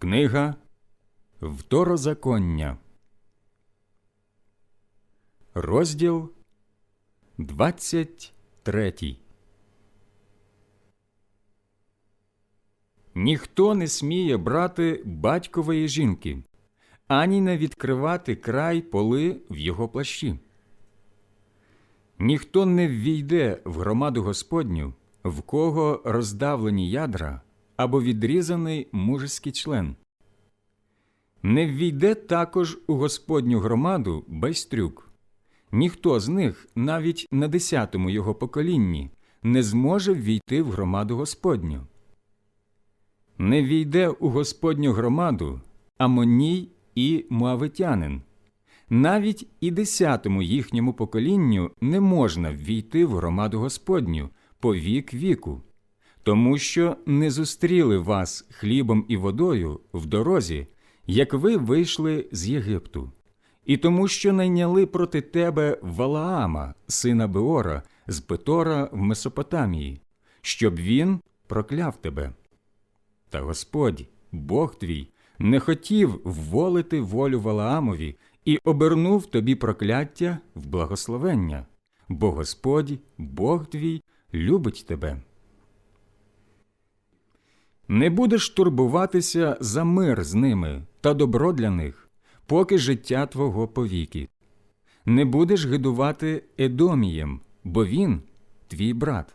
Книга Второзаконня, розділ 23 Ніхто не сміє брати батькової жінки, ані не відкривати край поли в його плащі. Ніхто не ввійде в громаду Господню, в кого роздавлені ядра або відрізаний мужеський член. Не ввійде також у Господню громаду безтрюк. Ніхто з них, навіть на десятому його поколінні, не зможе ввійти в громаду Господню. Не війде у Господню громаду Амоній і Муавитянин. Навіть і десятому їхньому поколінню не можна ввійти в громаду Господню по вік віку, тому що не зустріли вас хлібом і водою в дорозі, як ви вийшли з Єгипту, і тому, що найняли проти тебе Валаама, сина Беора, з Петора в Месопотамії, щоб він прокляв тебе. Та Господь, Бог твій, не хотів вволити волю Валаамові і обернув тобі прокляття в благословення, бо Господь, Бог твій, любить тебе. Не будеш турбуватися за мир з ними та добро для них, поки життя твого повіки. Не будеш гидувати Едомієм, бо він твій брат.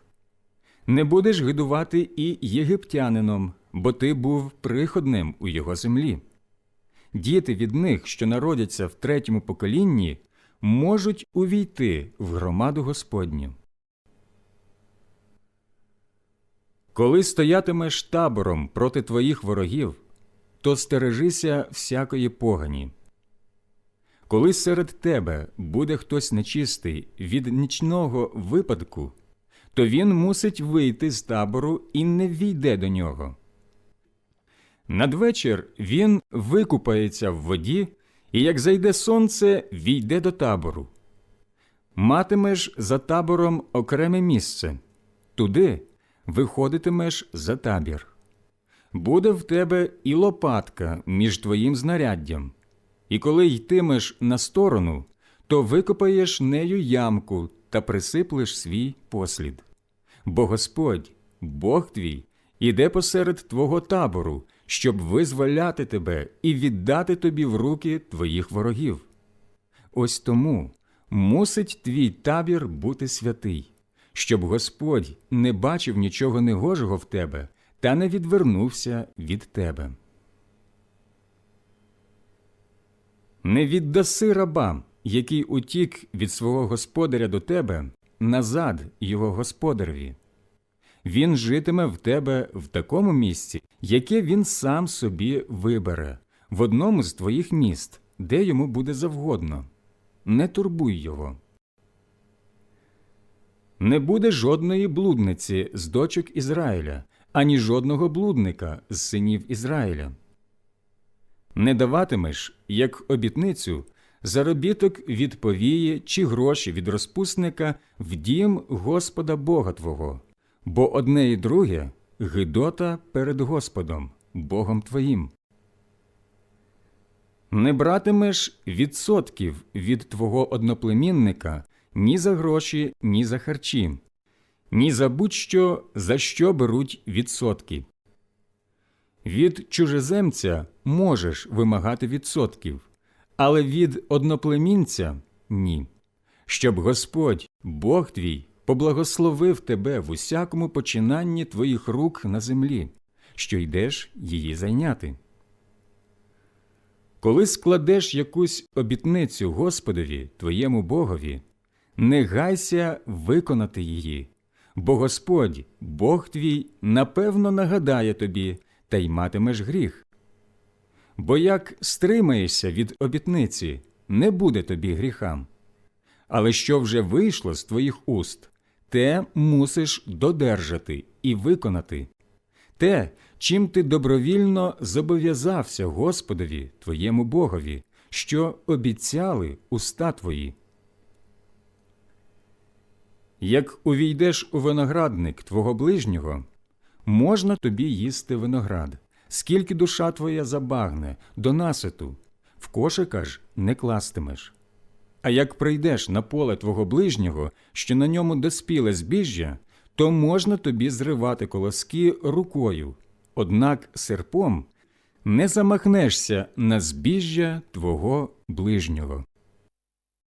Не будеш гидувати і єгиптянином, бо ти був приходним у його землі. Діти від них, що народяться в третьому поколінні, можуть увійти в громаду Господню. Коли стоятимеш табором проти твоїх ворогів, то стережися всякої погані. Коли серед тебе буде хтось нечистий від нічного випадку, то він мусить вийти з табору і не війде до нього. Надвечір він викупається в воді, і як зайде сонце, війде до табору. Матимеш за табором окреме місце, туди виходитимеш за табір. Буде в тебе і лопатка між твоїм знаряддям, і коли йтимеш на сторону, то викопаєш нею ямку та присиплеш свій послід. Бо Господь, Бог твій, іде посеред твого табору, щоб визволяти тебе і віддати тобі в руки твоїх ворогів. Ось тому мусить твій табір бути святий, щоб Господь не бачив нічого негожого в тебе та не відвернувся від тебе. Не віддаси рабам, який утік від свого господаря до тебе, назад його господареві. Він житиме в тебе в такому місці, яке він сам собі вибере, в одному з твоїх міст, де йому буде завгодно. Не турбуй його. Не буде жодної блудниці з дочок Ізраїля, ані жодного блудника з синів Ізраїля. Не даватимеш, як обітницю, заробіток від повії чи гроші від розпусника в дім Господа Бога Твого, бо одне і друге гидота перед Господом, Богом Твоїм. Не братимеш відсотків від твого одноплемінника ні за гроші, ні за харчі, ні за будь-що, за що беруть відсотки. Від чужеземця можеш вимагати відсотків, але від одноплемінця ні, щоб Господь, Бог твій, поблагословив тебе в усякому починанні твоїх рук на землі, що йдеш її зайняти. Коли складеш якусь обітницю Господові, твоєму Богові, не гайся виконати її, бо Господь, Бог твій, напевно нагадає тобі, та й матимеш гріх. Бо як стримаєшся від обітниці, не буде тобі гріхам. Але що вже вийшло з твоїх уст, те мусиш додержати і виконати. Те, чим ти добровільно зобов'язався Господові, твоєму Богові, що обіцяли уста твої. Як увійдеш у виноградник твого ближнього, можна тобі їсти виноград, скільки душа твоя забагне, до наситу, в кошика ж не кластимеш. А як прийдеш на поле твого ближнього, що на ньому доспіле збіжжя, то можна тобі зривати колоски рукою, однак серпом не замахнешся на збіжжя твого ближнього.